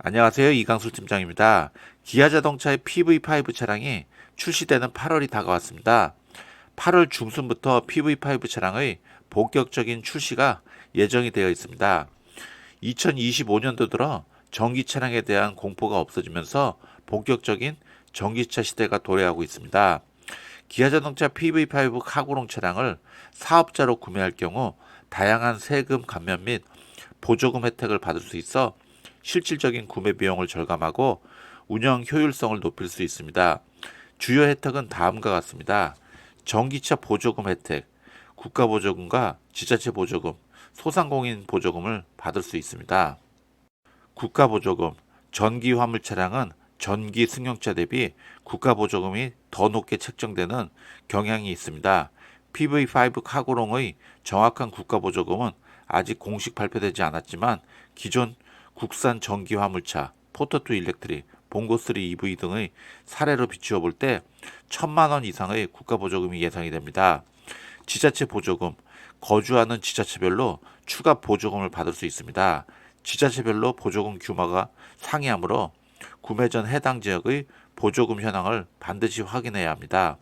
안녕하세요. 이강수 팀장입니다. 기아 자동차의 PV5 차량이 출시되는 8월이 다가왔습니다. 8월 중순부터 PV5 차량의 본격적인 출시가 예정이 되어 있습니다. 2025년도 들어 전기 차량에 대한 공포가 없어지면서 본격적인 전기차 시대가 도래하고 있습니다. 기아 자동차 PV5 카고롱 차량을 사업자로 구매할 경우 다양한 세금 감면 및 보조금 혜택을 받을 수 있어 실질적인 구매 비용을 절감하고 운영 효율성을 높일 수 있습니다. 주요 혜택은 다음과 같습니다. 전기차 보조금 혜택, 국가 보조금과 지자체 보조금, 소상공인 보조금을 받을 수 있습니다. 국가 보조금, 전기 화물 차량은 전기 승용차 대비 국가 보조금이 더 높게 책정되는 경향이 있습니다. PV5 카고롱의 정확한 국가 보조금은 아직 공식 발표되지 않았지만 기존 국산 전기 화물차, 포터2 일렉트릭, 봉고3 EV 등의 사례로 비추어 볼 때 천만 원 이상의 국가 보조금이 예상이 됩니다. 지자체 보조금, 거주하는 지자체별로 추가 보조금을 받을 수 있습니다. 지자체별로 보조금 규모가 상이하므로 구매 전 해당 지역의 보조금 현황을 반드시 확인해야 합니다.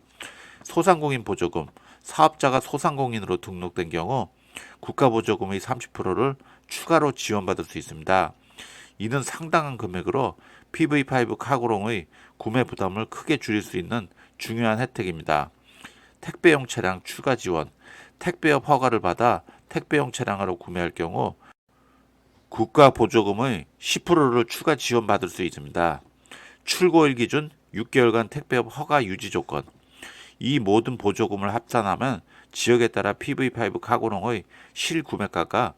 소상공인 보조금, 사업자가 소상공인으로 등록된 경우 국가 보조금의 30%를 추가로 지원받을 수 있습니다. 이는 상당한 금액으로 PV5 카고롱의 구매 부담을 크게 줄일 수 있는 중요한 혜택입니다. 택배용 차량 추가 지원, 택배업 허가를 받아 택배용 차량으로 구매할 경우 국가 보조금의 10%를 추가 지원받을 수 있습니다. 출고일 기준 6개월간 택배업 허가 유지 조건. 이 모든 보조금을 합산하면 지역에 따라 PV5 카고롱의 실구매가가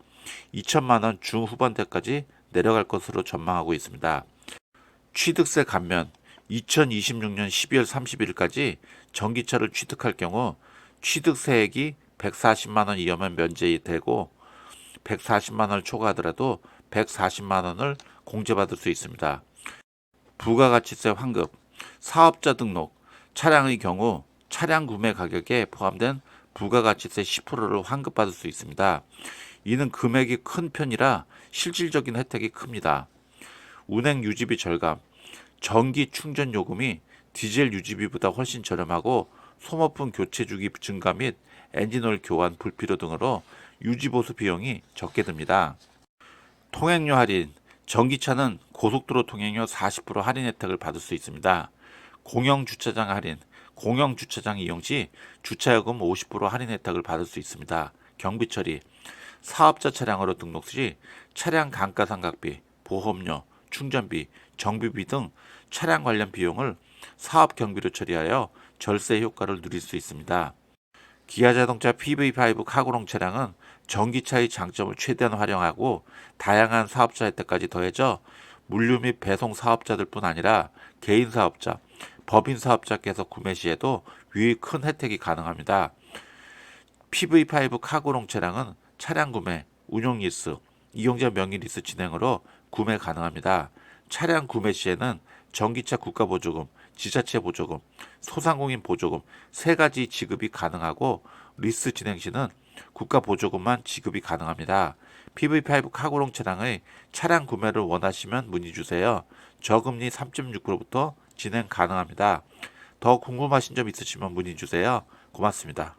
2천만 원 중후반대까지 내려갈 것으로 전망하고 있습니다. 취득세 감면 2026년 12월 30일까지 전기차를 취득할 경우 취득세액이 140만 원 이하면 면제되고 140만 원을 초과하더라도 140만 원을 공제받을 수 있습니다. 부가가치세 환급, 사업자 등록, 차량의 경우 차량 구매 가격에 포함된 부가가치세 10%를 환급받을 수 있습니다. 이는 금액이 큰 편이라 실질적인 혜택이 큽니다. 운행 유지비 절감, 전기 충전 요금이 디젤 유지비보다 훨씬 저렴하고 소모품 교체 주기 증가 및 엔진오일 교환 불필요 등으로 유지 보수 비용이 적게 듭니다. 통행료 할인, 전기차는 고속도로 통행료 40% 할인 혜택을 받을 수 있습니다. 공영 주차장 할인, 공영 주차장 이용 시 주차요금 50% 할인 혜택을 받을 수 있습니다. 경비 처리, 사업자 차량으로 등록 시 차량 감가상각비, 보험료, 충전비, 정비비 등 차량 관련 비용을 사업 경비로 처리하여 절세 효과를 누릴 수 있습니다. 기아 자동차 PV5 카고롱 차량은 전기차의 장점을 최대한 활용하고 다양한 사업자 혜택까지 더해져 물류 및 배송 사업자들뿐 아니라 개인 사업자, 법인 사업자께서 구매 시에도 유의 큰 혜택이 가능합니다. PV5 카고롱 차량은 차량 구매, 운용 리스, 이용자 명의 리스 진행으로 구매 가능합니다. 차량 구매 시에는 전기차 국가 보조금, 지자체 보조금, 소상공인 보조금 세 가지 지급이 가능하고 리스 진행 시는 국가 보조금만 지급이 가능합니다. PV5 카고롱 차량의 차량 구매를 원하시면 문의 주세요. 저금리 3.6%부터 진행 가능합니다. 더 궁금하신 점 있으시면 문의 주세요. 고맙습니다.